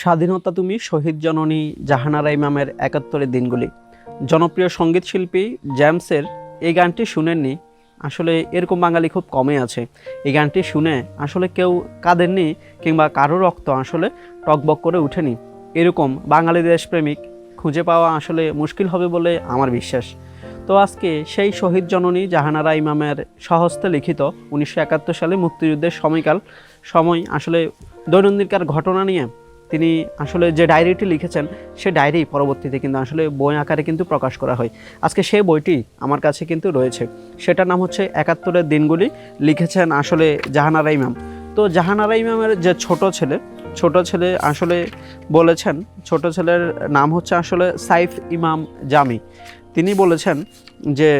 স্বাধীনতা তুমি, শহীদ জননী জাহানারা ইমামের একাত্তরের দিনগুলি। জনপ্রিয় সংগীত শিল্পী জ্যামসের এই গানটি শুনেননি, আসলে এরকম বাঙালি খুব কমই আছে। এই গানটি শুনে আসলে কেউ কাঁদেননি কিংবা কারও রক্ত আসলে টকবক করে উঠেনি। এরকম বাঙালি দেশপ্রেমিক খুঁজে পাওয়া আসলে মুশকিল হবে বলে আমার বিশ্বাস। তো আজকে সেই শহীদ জননী জাহানারা ইমামের সহস্তে লিখিত উনিশশো একাত্তর সালে মুক্তিযুদ্ধের সময়কাল, সময় আসলে দৈনন্দিনকার ঘটনা নিয়ে তিনি আসলে যে ডায়েরিটি লিখেছেন, সে ডায়েরি পরবর্তীতে কিন্তু আসলে বই আকারে কিন্তু প্রকাশ করা হয়। আজকে সেই বইটি আমার কাছে কিন্তু রয়েছে। সেটার নাম হচ্ছে একাত্তরের দিনগুলি, লিখেছেন আসলে জাহানারা ইমাম। তো জাহানারা ইমামের যে ছোট ছেলে ছোট ছেলে আসলে বলেছেন, ছোট ছেলের নাম হচ্ছে আসলে সাইফ ইমাম জামি। তিনি বলেছেন যে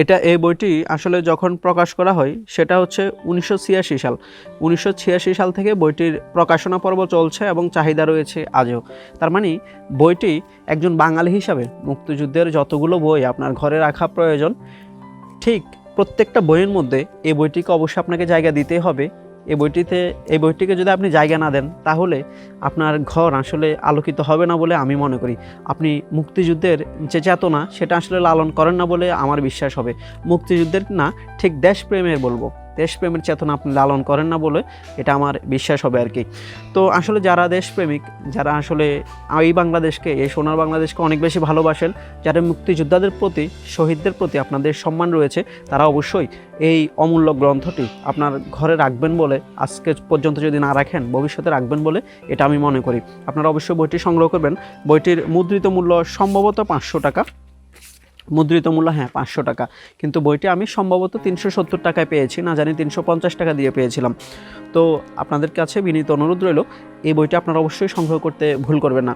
এটা এই বইটি আসলে যখন প্রকাশ করা হয়, সেটা হচ্ছে উনিশশো ছিয়াশি সাল। উনিশশো ছিয়াশি সাল থেকে বইটির প্রকাশনা পর্ব চলছে এবং চাহিদা রয়েছে আজও। তার মানে বইটি একজন বাঙালি হিসাবে মুক্তিযুদ্ধের যতগুলো বই আপনার ঘরে রাখা প্রয়োজন, ঠিক প্রত্যেকটা বইয়ের মধ্যে এই বইটিকে অবশ্যই আপনাকে জায়গা দিতেই হবে। এই বইটিতে, এই বইটিকে যদি আপনি জায়গা না দেন, তাহলে আপনার ঘর আসলে আলোকিত হবে না বলে আমি মনে করি। আপনি মুক্তিযুদ্ধের যে চেতনা, সেটা আসলে লালন করেন না বলে আমার বিশ্বাস হবে। মুক্তিযুদ্ধের না, ঠিক দেশপ্রেমের বলব। দেশপ্রেমের চেতনা আপনি লালন করেন না বলে এটা আমার বিশ্বাস হবে আর কি। তো আসলে যারা দেশপ্রেমিক, যারা আসলে এই বাংলাদেশকে, এই সোনার বাংলাদেশকে অনেক বেশি ভালোবাসেন, যারা মুক্তিযোদ্ধাদের প্রতি, শহীদদের প্রতি আপনাদের সম্মান রয়েছে, তারা অবশ্যই এই অমূল্য গ্রন্থটি আপনার ঘরে রাখবেন বলে, আজকে পর্যন্ত যদি না রাখেন, ভবিষ্যতে রাখবেন বলে এটা আমি মনে করি। আপনারা অবশ্যই বইটি সংগ্রহ করবেন। বইটির মুদ্রিত মূল্য সম্ভবত পাঁচশো টাকা। মুদ্রিত মূল্য হ্যাঁ পাঁচশো টাকা। কিন্তু বইটি আমি সম্ভবত তিনশো সত্তর টাকায় পেয়েছি, না জানি তিনশো পঞ্চাশ টাকা দিয়ে পেয়েছিলাম। তো আপনাদের কাছে বিনীত অনুরোধ রইল, এই বইটি আপনারা অবশ্যই সংগ্রহ করতে ভুল করবেন না।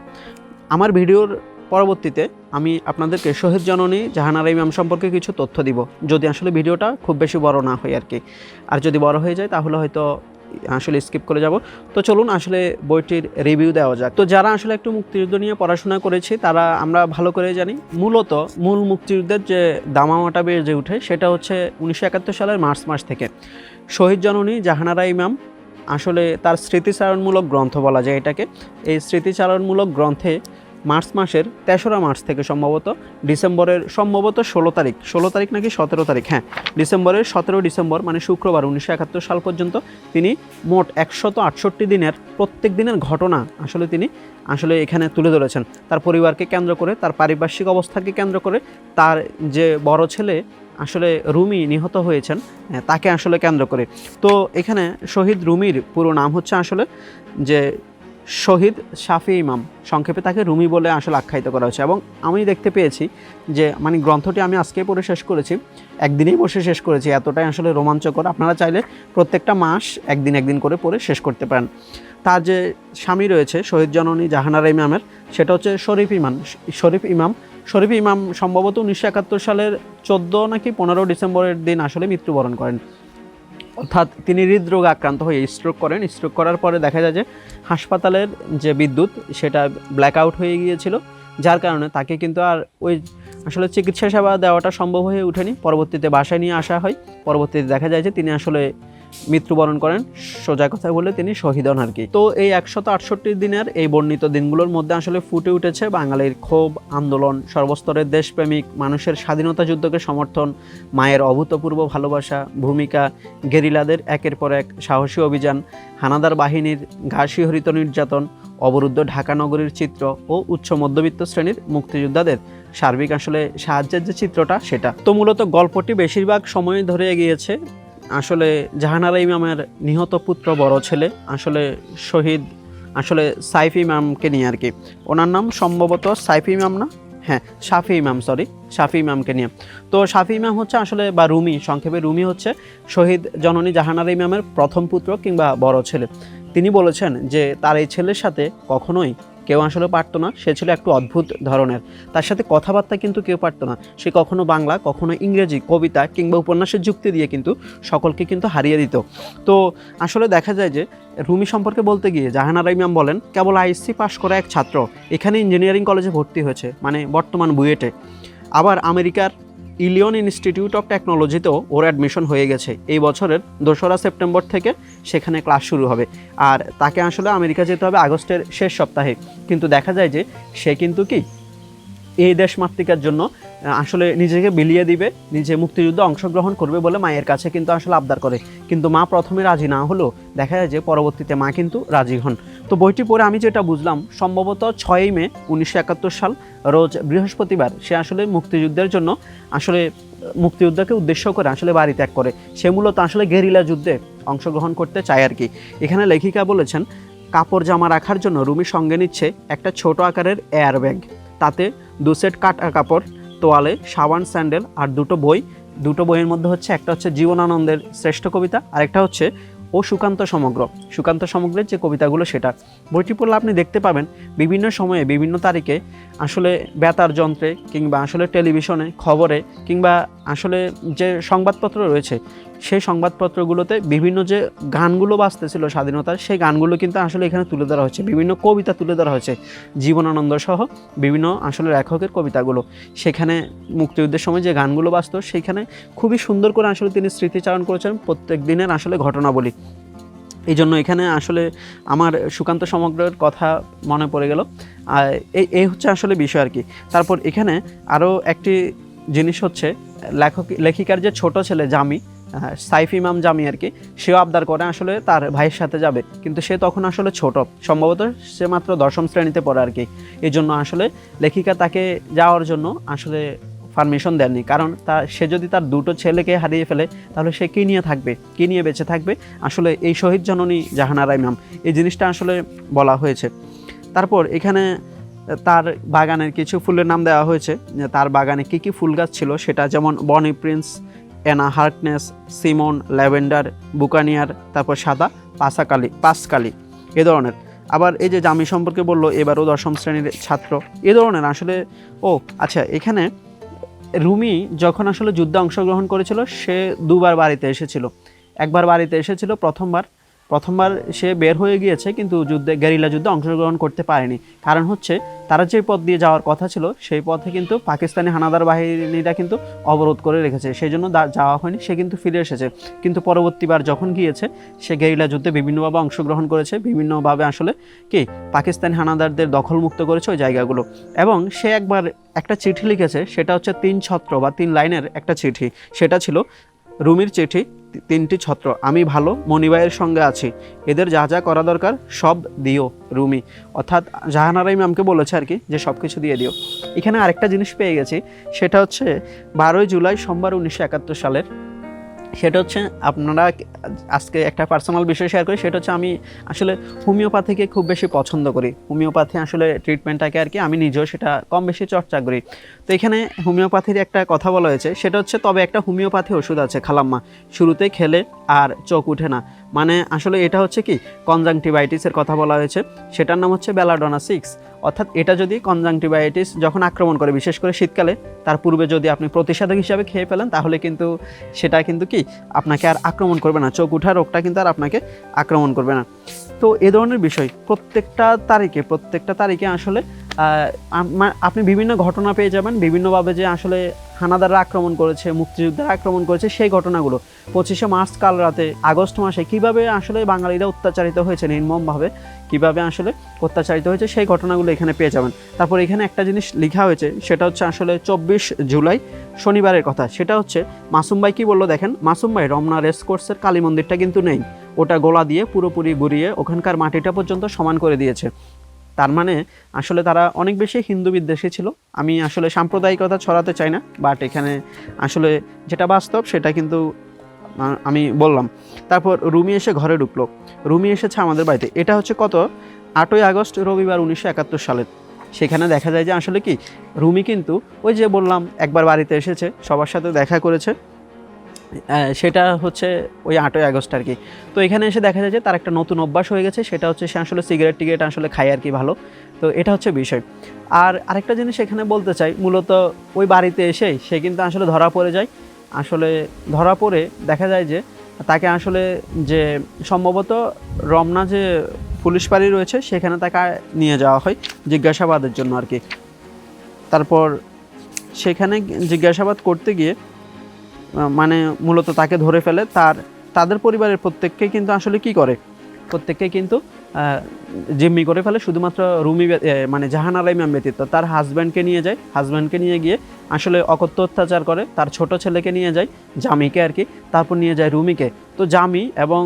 আমার ভিডিওর পরবর্তীতে আমি আপনাদেরকে শহীদ জননী জাহানারা ইমাম সম্পর্কে কিছু তথ্য দিব, যদি আসলে ভিডিওটা খুব বেশি বড় না হয় আর কি। আর যদি বড় হয়ে যায়, তাহলে হয়তো আসলে স্কিপ করে যাব। তো চলুন আসলে বইটির রিভিউ দেওয়া যাক। তো যারা আসলে একটু মুক্তিযুদ্ধ নিয়ে পড়াশোনা করেছি, তারা আমরা ভালো করে জানি। মূলত মূল মুক্তিযুদ্ধের যে দামামাটা যে উঠে সেটা হচ্ছে উনিশশো একাত্তর সালের মার্চ মাস থেকে। শহীদ জননী জাহানারা ইমাম আসলে তার স্মৃতিচারণমূলক গ্রন্থ বলা যায় এটাকে। এই স্মৃতিচারণমূলক গ্রন্থে মার্চ মাসের তেসরা মার্চ থেকে সম্ভবত ডিসেম্বরের সম্ভবত ষোলো তারিখ ষোলো তারিখ নাকি সতেরো তারিখ হ্যাঁ ডিসেম্বরের সতেরো ডিসেম্বর মানে শুক্রবার উনিশশো একাত্তর সাল পর্যন্ত তিনি মোট একশত আটষট্টি দিনের প্রত্যেক দিনের ঘটনা আসলে তিনি আসলে এখানে তুলে ধরেছেন। তার পরিবারকে কেন্দ্র করে তার পারিপার্শ্বিক অবস্থাকে কেন্দ্র করে তার যে বড় ছেলে আসলে রুমি নিহত হয়েছেন হ্যাঁ, তাকে আসলে কেন্দ্র করে। তো এখানে শহীদ রুমির পুরো নাম হচ্ছে আসলে যে শহীদ শাফি ইমাম। সংক্ষেপে তাকে রুমি বলে আসলে আখ্যায়িত করা হয়েছে এবং আমি দেখতে পেয়েছি যে মানে গ্রন্থটি আমি আজকে পড়ে শেষ করেছি, একদিনেই বসে শেষ করেছি, এতটাই আসলে রোমাঞ্চকর। আপনারা চাইলে প্রত্যেকটা মাস একদিন একদিন করে পড়ে শেষ করতে পারেন। তার যে স্বামী রয়েছে, শহীদ জননী জাহানারা ইমামের, সেটা হচ্ছে শরীফ ইমাম শরীফ ইমাম। শরীফ ইমাম সম্ভবত উনিশশো একাত্তর সালের চোদ্দ নাকি পনেরো ডিসেম্বরের দিন আসলে মৃত্যুবরণ করেন। অর্থাৎ তিনি হৃদরোগে আক্রান্ত হয়ে স্ট্রোক করেন। স্ট্রোক করার পরে দেখা যায় যে হাসপাতালের যে বিদ্যুৎ, সেটা ব্ল্যাক আউট হয়ে গিয়েছিল, যার কারণে তাকে কিন্তু আর ওই আসলে চিকিৎসা সেবা দেওয়াটা সম্ভব হয়ে ওঠেনি। পরবর্তীতে বাসায় নিয়ে আসা হয়। পরবর্তীতে দেখা যায় যে তিনি আসলে মৃত্যুবরণ করেন। সোজা কথা বলে তিনি শহীদ হন আর কি তো এই একশত আটষট্টি দিনের এই বর্ণিত দিনগুলোর মধ্যে আসলে ফুটে উঠেছে বাঙালির ক্ষোভ, আন্দোলন, সর্বস্তরের দেশপ্রেমিক, মানুষের স্বাধীনতা যুদ্ধকে সমর্থন, মায়ের অভূতপূর্ব ভালোবাসা, ভূমিকা, গেরিলাদের একের পর এক সাহসী অভিযান, হানাদার বাহিনীর ঘাসিহরিত নির্যাতন, অবরুদ্ধ ঢাকা নগরীর চিত্র ও উচ্চ মধ্যবিত্ত শ্রেণির মুক্তিযোদ্ধাদের সার্বিক আসলে সাহায্যের যে চিত্রটা সেটা। তো মূলত গল্পটি বেশিরভাগ সময় ধরে এগিয়েছে আসলে জাহানারা ইমামের নিহত পুত্র বড় ছেলে, আসলে শহীদ, আসলে সাইফ ইমামকে নিয়ে আর কি। ওনার নাম সম্ভবত সাইফ ইমাম না? হ্যাঁ শাফি ইমাম সরি শাফি ইমামকে নিয়ে। তো শাফি ইমাম হচ্ছে আসলে, বা রুমি, সংক্ষেপে রুমি হচ্ছে শহীদ জননী জাহানারা ইমামের প্রথম পুত্র কিংবা বড় ছেলে। তিনি বলেছেন যে তার এই ছেলের সাথে কখনোই কেউ আসলে পারতো না। সে ছিল একটু অদ্ভুত ধরনের। তার সাথে কথাবার্তা কিন্তু কেউ পারতো না। সে কখনো বাংলা, কখনো ইংরেজি, কবিতা কিংবা উপন্যাসের যুক্তি দিয়ে কিন্তু সকলকে কিন্তু হারিয়ে দিত। তো আসলে দেখা যায় যে, রুমি সম্পর্কে বলতে গিয়ে জাহানারা ইমাম বলেন, কেবল আইএসসি পাশ করা এক ছাত্র। এখানে ইঞ্জিনিয়ারিং কলেজে ভর্তি হয়েছে মানে বর্তমান বুয়েটে। আবার আমেরিকার ইলিয়ন ইনস্টিটিউট অফ টেকনোলজিতেও ওর অ্যাডমিশন হয়ে গেছে। এই বছরের দোসরা সেপ্টেম্বর থেকে সেখানে ক্লাস শুরু হবে। আর তাকে আসলে আমেরিকা যেতে হবে আগস্টের শেষ সপ্তাহে। কিন্তু দেখা যায় যে সে কিন্তু কি এই দেশ মাতৃকার জন্য আসলে নিজেকে বিলিয়ে দিবে, নিজে মুক্তিযুদ্ধে অংশগ্রহণ করবে বলে মায়ের কাছে কিন্তু আসলে আবদার করে। কিন্তু মা প্রথমে রাজি না হলেও দেখা যায় যে পরবর্তীতে মা কিন্তু রাজি হন। তো বইটি পড়ে আমি যেটা বুঝলাম, সম্ভবত ছয়ই মে উনিশশো একাত্তর সাল, রোজ বৃহস্পতিবার সে আসলে মুক্তিযুদ্ধের জন্য আসলে মুক্তিযুদ্ধকে উদ্দেশ্য করে আসলে বাড়ি ত্যাগ করে। সে মূলত আসলে গেরিলা যুদ্ধে অংশগ্রহণ করতে চায় আর কি। এখানে লেখিকা বলেছেন, কাপড় জামা রাখার জন্য রুমি সঙ্গে নিচ্ছে একটা ছোট আকারের এয়ার ব্যাগ তাতে দু সেট কাটা কাপড়, তোয়ালে, সাবান, স্যান্ডেল আর দুটো বই। দুটো বইয়ের মধ্যে হচ্ছে একটা হচ্ছে জীবনানন্দের শ্রেষ্ঠ কবিতা, আর একটা হচ্ছে ও সুকান্ত সমগ্র। সুকান্ত সমগ্রের যে কবিতাগুলো সেটা। বইটি পড়লে আপনি দেখতে পাবেন বিভিন্ন সময়ে, বিভিন্ন তারিখে আসলে বেতার যন্ত্রে কিংবা আসলে টেলিভিশনে খবরে কিংবা আসলে যে সংবাদপত্র রয়েছে, সেই সংবাদপত্রগুলোতে বিভিন্ন যে গানগুলো বাজতেছিল স্বাধীনতার, সেই গানগুলো কিন্তু আসলে এখানে তুলে ধরা হয়েছে। বিভিন্ন কবিতা তুলে ধরা হয়েছে। জীবনানন্দ সহ বিভিন্ন আসলে লেখকের কবিতাগুলো। সেখানে মুক্তিযুদ্ধের সময় যে গানগুলো বাজতো, সেইখানে খুবই সুন্দর করে আসলে তিনি স্মৃতিচারণ করেছেন প্রত্যেক দিনের আসলে ঘটনাবলী। এই জন্য এখানে আসলে আমার সুকান্ত সমগ্রের কথা মনে পড়ে গেল। এই এই হচ্ছে আসলে বিষয় আর কি তারপর এখানে আরও একটি জিনিস হচ্ছে, লেখক, লেখিকার যে ছোট ছেলে জামি সাইফ ইমাম জামি আর কি সেও আবদার করে আসলে তার ভাইয়ের সাথে যাবে। কিন্তু সে তখন আসলে ছোট, সম্ভবত সে মাত্র দশম শ্রেণীতে পড়ে আর কি এই জন্য আসলে লেখিকা তাকে যাওয়ার জন্য আসলে পারমিশন দেননি। কারণ তা, সে যদি তার দুটো ছেলেকে হারিয়ে ফেলে, তাহলে সে কী নিয়ে থাকবে? কী নিয়ে বেঁচে থাকবে? আসলে এই শহীদ জননী জাহানারা ইমাম, এই জিনিসটা আসলে বলা হয়েছে। তারপর এখানে তার বাগানের কিছু ফুলের নাম দেওয়া হয়েছে। তার বাগানে কী কী ফুল গাছ ছিল সেটা যেমন Bonnie Prince Anna Hartness Simon, lavender, buccaneer, তারপর সাদা, পাসাকালি, পাসকালি, এ ধরনের। আবার এই যে জামি সম্পর্কে বলল, এবারও দশম শ্রেণির ছাত্র, এ ধরনের আসলে। ও আচ্ছা এখানে রুমি যখন আসলে যুদ্ধে অংশগ্রহণ করেছিল সে দুবার বাড়িতে এসেছিল। একবার বাড়িতে এসেছিল প্রথমবার। প্রথমবার সে বের হয়ে গিয়েছে, কিন্তু যুদ্ধে, গেরিলা যুদ্ধে অংশগ্রহণ করতে পারেনি। কারণ হচ্ছে, তারা যে পথ দিয়ে যাওয়ার কথা ছিল, সেই পথে কিন্তু পাকিস্তানি হানাদার বাহিনীরা কিন্তু অবরোধ করে রেখেছে। সেই জন্য যাওয়া হয়নি, সে কিন্তু ফিরে এসেছে। কিন্তু পরবর্তীবার যখন গিয়েছে, সে গেরিলা যুদ্ধে বিভিন্নভাবে অংশগ্রহণ করেছে। বিভিন্নভাবে আসলে কি, পাকিস্তানি হানাদারদের দখলমুক্ত করেছে ওই জায়গাগুলো। এবং সে একবার একটা চিঠি লিখেছে, সেটা হচ্ছে তিন ছত্র বা তিন লাইনের একটা চিঠি। সেটা ছিল রুমির চিঠি তিনটি ছত্র। আমি ভালো মনিবাইয়ের সঙ্গে আছি। এদের যা যা করা দরকার, সব দিও, রুমি। অর্থাৎ জাহানারা ম্যামকে বলেছে আর কি, যে সব কিছু দিয়ে দিও। এখানে আরেকটা জিনিস পেয়ে গেছি, সেটা হচ্ছে বারোই জুলাই সোমবার উনিশশো একাত্তর সালের সেটা হচ্ছে আপনারা আজকে একটা পার্সোনাল বিষয় শেয়ার করি, সেটা হচ্ছে আমি আসলে হোমিওপ্যাথিকে খুব বেশি পছন্দ করি। হোমিওপ্যাথি আসলে ট্রিটমেন্টটাকে আর কি আমি নিজেও সেটা কম বেশি চর্চা করি। তো এখানে হোমিওপ্যাথির একটা কথা বলা হয়েছে, সেটা হচ্ছে তবে একটা হোমিওপ্যাথি ওষুধ আছে খালাম্মা, শুরুতে খেলে আর চোখ উঠে না। মানে আসলে এটা হচ্ছে কি কনজাংটিভাইটিসের কথা বলা হয়েছে। সেটার নাম হচ্ছে বেলাডোনা সিক্স অর্থাৎ এটা যদি কনজাংটিভাইটিস যখন আক্রমণ করে, বিশেষ করে শীতকালে, তার পূর্বে যদি আপনি প্রতিষেধক হিসাবে খেয়ে ফেলেন, তাহলে কিন্তু সেটা কিন্তু কি, আপনাকে আর আক্রমণ করবে না। চোখ উঠা রোগটা কিন্তু আর আপনাকে আক্রমণ করবে না। তো এ ধরনের বিষয় প্রত্যেকটা তারিখে প্রত্যেকটা তারিখে আসলে আপনি বিভিন্ন ঘটনা পেয়ে যাবেন, বিভিন্নভাবে যে আসলে হানাদাররা আক্রমণ করেছে, মুক্তিযোদ্ধারা আক্রমণ করেছে, সেই ঘটনাগুলো। পঁচিশে মার্চ কাল রাতে, আগস্ট মাসে কীভাবে আসলে বাঙালিরা অত্যাচারিত হয়েছে, নির্মমভাবে কীভাবে আসলে অত্যাচারিত হয়েছে, সেই ঘটনাগুলো এখানে পেয়ে যাবেন। তারপর এখানে একটা জিনিস লেখা হয়েছে, সেটা হচ্ছে আসলে চব্বিশ জুলাই শনিবারের কথা। সেটা হচ্ছে, মাসুম ভাই কি বলল দেখেন? মাসুম ভাই রমনা রেস কোর্সের কালী মন্দিরটা কিন্তু নেই। ওটা গোলা দিয়ে পুরোপুরি ঘুরিয়ে ওখানকার মাটিটা পর্যন্ত সমান করে দিয়েছে। তার মানে আসলে তারা অনেক বেশি হিন্দু বিদ্বেষী ছিল। আমি আসলে সাম্প্রদায়িকতা ছড়াতে চাই না বাট এখানে আসলে যেটা বাস্তব সেটা কিন্তু আমি বললাম। তারপর রুমি এসে ঘরে ঢুকলো। রুমি এসেছে আমাদের বাড়িতে। এটা হচ্ছে কত? আটই আগস্ট, রবিবার উনিশশো একাত্তর সালের। সেখানে দেখা যায় যে আসলে কি, রুমি কিন্তু ওই যে বললাম, একবার বাড়িতে এসেছে, সবার সাথে দেখা করেছে। সেটা হচ্ছে ওই আটই আগস্ট আর কি। তো এখানে এসে দেখা যায় যে তার একটা নতুন অভ্যাস হয়ে গেছে, সেটা হচ্ছে সে আসলে সিগারেট টিগারেট আসলে খায় আর কি ভালো। তো এটা হচ্ছে বিষয়। আর আরেকটা জিনিস এখানে বলতে চাই, মূলত ওই বাড়িতে এসেই সে কিন্তু আসলে ধরা পড়ে যায়। আসলে ধরা পড়ে দেখা যায় যে তাকে আসলে যে সম্ভবত রমনা যে পুলিশ বাড়ি রয়েছে, সেখানে তাকে নিয়ে যাওয়া হয় জিজ্ঞাসাবাদের জন্য আর কি। তারপর সেখানে জিজ্ঞাসাবাদ করতে গিয়ে মানে মূলত তাকে ধরে ফেলে তার, তাদের পরিবারের প্রত্যেককে কিন্তু আসলে কি করে? প্রত্যেককে কিন্তু জিম্মি করে ফেলে। শুধুমাত্র রুমি মানে জাহান আলাই ম্যাম ব্যতীত তার হাজব্যান্ডকে নিয়ে যায়। হাজব্যান্ডকে নিয়ে গিয়ে আসলে অকথ্য অত্যাচার করে। তার ছোট ছেলেকে নিয়ে যায়, জামিকে আর কি। তারপর নিয়ে যায় রুমিকে। তো জামি এবং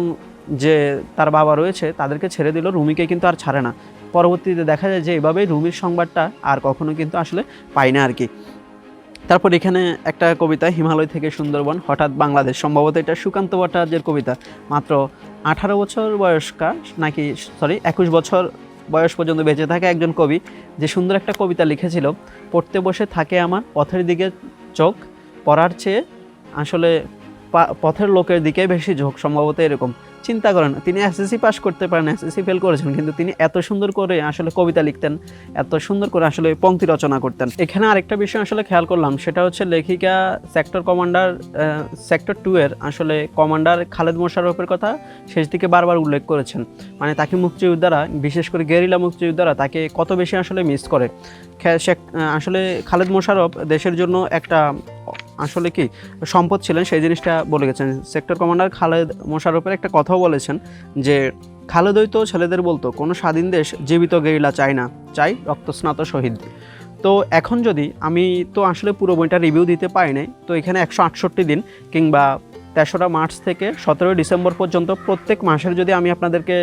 যে তার বাবা রয়েছে, তাদেরকে ছেড়ে দিল। রুমিকে কিন্তু আর ছাড়ে না। পরবর্তীতে দেখা যায় যে এভাবেই রুমির সংবাদটা আর কখনো কিন্তু আসলে পাই না আর কি। তারপর এখানে একটা কবিতা, হিমালয় থেকে সুন্দরবন, হঠাৎ বাংলাদেশ, সম্ভবত এটা সুকান্ত ভট্টাচার্যের কবিতা। মাত্র আঠারো বছর বয়স্কা, নাকি সরি একুশ বছর বয়স পর্যন্ত বেঁচে থাকা একজন কবি, যে সুন্দর একটা কবিতা লিখেছিল, পড়তে বসে থাকে আমার পথের দিকে চোখ, পড়ার চেয়ে আসলে পথের লোকের দিকে বেশি ঝোঁক সম্ভবত এরকম। চিন্তা করেন তিনি এসএসসি পাস করতে পারেন এসএসসি ফেল করেছেন, কিন্তু তিনি এত সুন্দর করে আসলে কবিতা লিখতেন, এত সুন্দর করে আসলে পঙ্ক্তি রচনা করতেন। এখানে আরেকটা বিষয় আসলে খেয়াল করলাম, সেটা হচ্ছে লেখিকা সেক্টর কমান্ডার সেক্টর টু এর আসলে কমান্ডার খালেদ মোশাররফের কথা শেষ দিকে বারবার উল্লেখ করেছেন। মানে তাকে মুক্তিযোদ্ধারা, বিশেষ করে গেরিলা মুক্তিযোদ্ধারা তাকে কত বেশি আসলে মিস করে। আসলে খালেদ মোশাররফ দেশের জন্য একটা আসলে কি, সম্পদ ছিলেন, সেই জিনিসটা বলে গেছেন। সেক্টর কমান্ডার খালেদ মোশাররফের একটা কথাও বলেছেন যে খালেদই তো ছেলেদের বলতো, কোনো স্বাধীন দেশ জীবিত গেরিলা চায় না, চাই রক্তস্নাত শহীদ। তো এখন যদি আমি তো আসলে পুরো বইটা রিভিউ দিতে পারি নাই, তো এখানে একশো আটষট্টি দিন কিংবা তেসরা মার্চ থেকে সতেরোই ডিসেম্বর পর্যন্ত প্রত্যেক মাসের যদি আমি আপনাদেরকে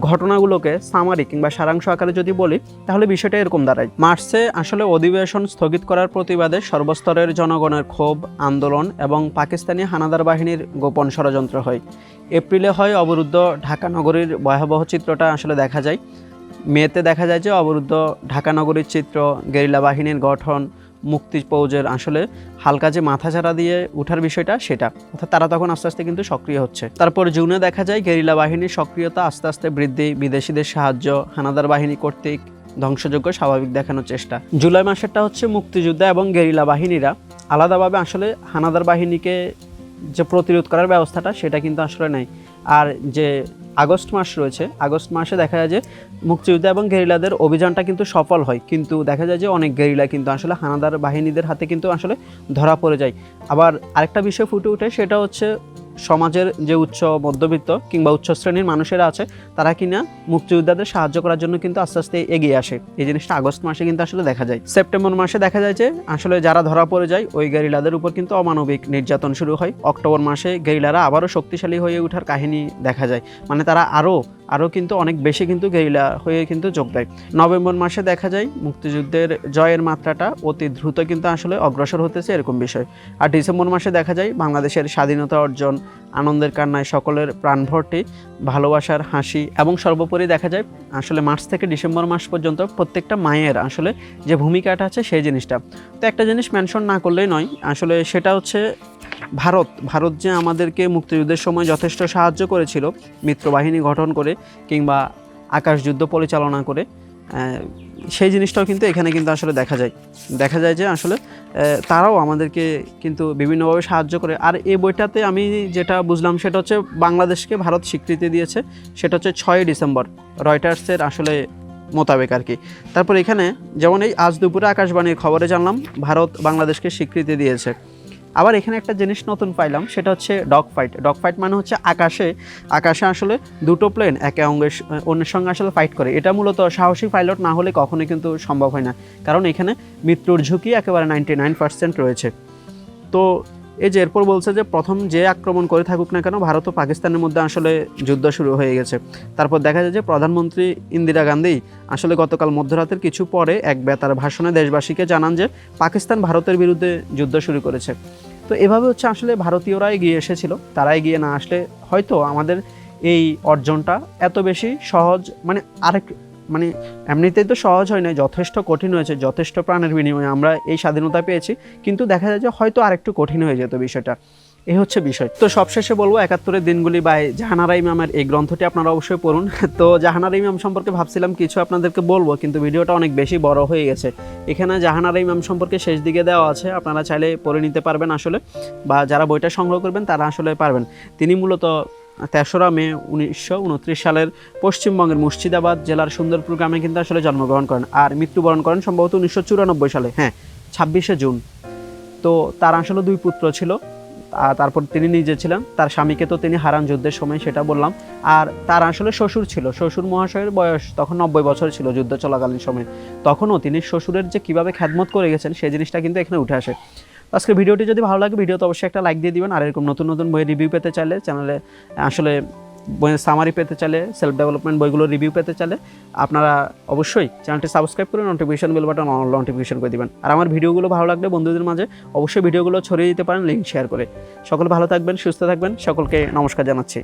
ঘটনাগুলোকে সামারি কিংবা সারাংশ আকারে যদি বলি, তাহলে বিষয়টা এরকম দাঁড়ায়। মার্চে আসলে অধিবেশন স্থগিত করার প্রতিবাদে সর্বস্তরের জনগণের ক্ষোভ, আন্দোলন এবং পাকিস্তানি হানাদার বাহিনীর গোপন ষড়যন্ত্র হয়। এপ্রিলে হয় অবরুদ্ধ ঢাকা নগরীর ভয়াবহ চিত্রটা আসলে দেখা যায়। মেতে দেখা যায় যে অবরুদ্ধ ঢাকা নগরীর চিত্র, গেরিলা বাহিনীর গঠন মুক্তি ফৌজের আসলে হালকা যে মাথাচাড়া দিয়ে উঠার বিষয়টা সেটা। অর্থাৎ তারা তখন আস্তে আস্তে কিন্তু সক্রিয় হচ্ছে। তারপর জুনে দেখা যায় গেরিলা বাহিনীর সক্রিয়তা আস্তে আস্তে বৃদ্ধি, বিদেশিদের সাহায্য, হানাদার বাহিনী কর্তৃক ধ্বংসযোগ্য স্বাভাবিক দেখানোর চেষ্টা। জুলাই মাসেরটা হচ্ছে মুক্তিযোদ্ধা এবং গেরিলা বাহিনীরা আলাদাভাবে আসলে হানাদার বাহিনীকে যে প্রতিরোধ করার ব্যবস্থাটা সেটা কিন্তু আসলে নেই। আর যে আগস্ট মাস রয়েছে। আগস্ট মাসে দেখা যায় যে মুক্তিযোদ্ধা এবং গেরিলাদের অভিযানটা কিন্তু সফল হয়। কিন্তু দেখা যায় যে অনেক গেরিলা কিন্তু আসলে হানাদার বাহিনীদের হাতে কিন্তু আসলে ধরা পড়ে যায়। আবার আরেকটা বিষয় ফুটে উঠে সেটা হচ্ছে সমাজের যে উচ্চ মধ্যবিত্ত কিংবা উচ্চ শ্রেণির মানুষেরা আছে, তারা কিনা মুক্তিযোদ্ধাদের সাহায্য করার জন্য কিন্তু আস্তে আস্তে এগিয়ে আসে। এই জিনিসটা আগস্ট মাসে কিন্তু আসলে দেখা যায়। সেপ্টেম্বর মাসে দেখা যায় যে, আসলে যারা ধরা পড়ে যায়, ওই গেরিলাদের উপর কিন্তু অমানবিক নির্যাতন শুরু হয়। অক্টোবর মাসে গেরিলারা আবারও শক্তিশালী হয়ে ওঠার কাহিনী দেখা যায়। মানে তারা আরও আরও কিন্তু অনেক বেশি কিন্তু গেরিলা হয়ে কিন্তু যোগ দেয়। নভেম্বর মাসে দেখা যায় মুক্তিযুদ্ধের জয়ের মাত্রাটা অতি দ্রুত কিন্তু আসলে অগ্রসর হতেছে এরকম বিষয়। আর ডিসেম্বর মাসে দেখা যায় বাংলাদেশের স্বাধীনতা অর্জন, আনন্দের কান্নায় সকলের প্রাণ ভর্তি ভালোবাসার হাসি এবং সর্বোপরি দেখা যায় আসলে মার্চ থেকে ডিসেম্বর মাস পর্যন্ত প্রত্যেকটা মায়ের আসলে যে ভূমিকাটা আছে সেই জিনিসটা। তো একটা জিনিস মেনশন না করলেই নয়, আসলে সেটা হচ্ছে ভারত ভারত যে আমাদেরকে মুক্তিযুদ্ধের সময় যথেষ্ট সাহায্য করেছিল, মিত্রবাহিনী গঠন করে কিংবা আকাশ যুদ্ধ পরিচালনা করে সেই জিনিসটাও কিন্তু এখানে কিন্তু আসলে দেখা যায়। দেখা যায় যে আসলে তারাও আমাদেরকে কিন্তু বিভিন্নভাবে সাহায্য করে। আর এই বইটাতে আমি যেটা বুঝলাম সেটা হচ্ছে বাংলাদেশকে ভারত স্বীকৃতি দিয়েছে, সেটা হচ্ছে ছয়ই ডিসেম্বর, রয়টার্সের আসলে মোতাবেক আর কি। তারপর এখানে যেমন এই আজ দুপুরে আকাশবাণীর খবরে জানলাম, ভারত বাংলাদেশকে স্বীকৃতি দিয়েছে। আবার এখানে একটা জিনিস নতুন পাইলাম, সেটা হচ্ছে ডগ ফাইট ডগ ফাইট মানে হচ্ছে আকাশে। আকাশে আসলে দুটো প্লেন একে অঙ্গের অন্যের সঙ্গে আসলে ফাইট করে। এটা মূলত সাহসী পাইলট না হলে কখনোই কিন্তু সম্ভব হয় না। কারণ এখানে মৃত্যুর ঝুঁকি একেবারে নাইনটি নাইন পার্সেন্ট রয়েছে। তো এই যে এরপর বলছে যে প্রথম যে আক্রমণ করে থাকুক না কেন, ভারত ও পাকিস্তানের মধ্যে আসলে যুদ্ধ শুরু হয়ে গেছে। তারপর দেখা যায় যে প্রধানমন্ত্রী ইন্দিরা গান্ধী আসলে গতকাল মধ্যরাতের কিছু পরে এক বেতার ভাষণে দেশবাসীকে জানান যে পাকিস্তান ভারতের বিরুদ্ধে যুদ্ধ শুরু করেছে। তো এভাবে হচ্ছে আসলে ভারতীয়রা এগিয়ে এসেছিল। তারা এগিয়ে না আসলে হয়তো আমাদের এই অর্জনটা এত বেশি সহজ মানে আরেক মানে এমনিতেই তো সহজ হয় না যথেষ্ট কঠিন হয়েছে, যথেষ্ট প্রাণের বিনিময়ে আমরা এই স্বাধীনতা পেয়েছি, কিন্তু দেখা যায় যে হয়তো আরেকটু কঠিন হয়ে যেত বিষয়টা। এই হচ্ছে বিষয়। তো সবশেষে বলব, একাত্তরের দিনগুলি বাই জাহানারা ইমামের এই গ্রন্থটি আপনারা অবশ্যই পড়ুন। তো জাহানারা ইমাম সম্পর্কে ভাবছিলাম, কিছু আপনাদেরকে বলব, কিন্তু ভিডিওটা অনেক বেশি বড় হয়ে গেছে। এখানে জাহানারা ইমাম সম্পর্কে শেষ দিকে দেওয়া আছে, আপনারা চাইলে পড়ে নিতে পারবেন আসলে, বা যারা বইটা সংগ্রহ করবেন তারা আসলে পারবেন। তিনি মূলত তেসরা মে উনিশশো উনত্রিশ সালের পশ্চিমবঙ্গের মুর্শিদাবাদ জেলার সুন্দরপুর গ্রামে কিন্তু আসলে জন্মগ্রহণ করেন আর মৃত্যুবরণ করেন সম্ভবত উনিশশো চুরানব্বই সালে হ্যাঁ ছাব্বিশে জুন। তো তার আসলে দুই পুত্র ছিল তারপর তিনি নিজে ছিলেন, তার স্বামীকে তো তিনি হারান যুদ্ধের সময়, সেটা বললাম। আর তার আসলে শ্বশুর ছিল, শ্বশুর মহাশয়ের বয়স তখন নব্বই বছর ছিল যুদ্ধ চলাকালীন সময়ে। তখনও তিনি শ্বশুরের যে কীভাবে খ্যাদমত করে গেছেন সেই জিনিসটা কিন্তু এখানে উঠে আসে। আজকে ভিডিওটি যদি ভালো লাগে, ভিডিওতে অবশ্যই একটা লাইক দিয়ে দিবেন। আর এরকম নতুন নতুন বইয়ের রিভিউ পেতে চাইলে চ্যানেলে আসলে বইয়ের সামারি পেতে চাইলে সেলফ ডেভেলপমেন্ট বইগুলোর রিভিউ পেতে চাইলে, আপনারা অবশ্যই চ্যানেলটি সাবস্ক্রাইব করে notification bell button on notification করে দেবেন। আর আমার ভিডিওগুলো ভালো লাগলে বন্ধুদের মাঝে অবশ্যই ভিডিওগুলো ছড়িয়ে দিতে পারেন লিঙ্ক শেয়ার করে। সকল ভালো থাকবেন, সুস্থ থাকবেন, সকলকে নমস্কার জানাচ্ছি।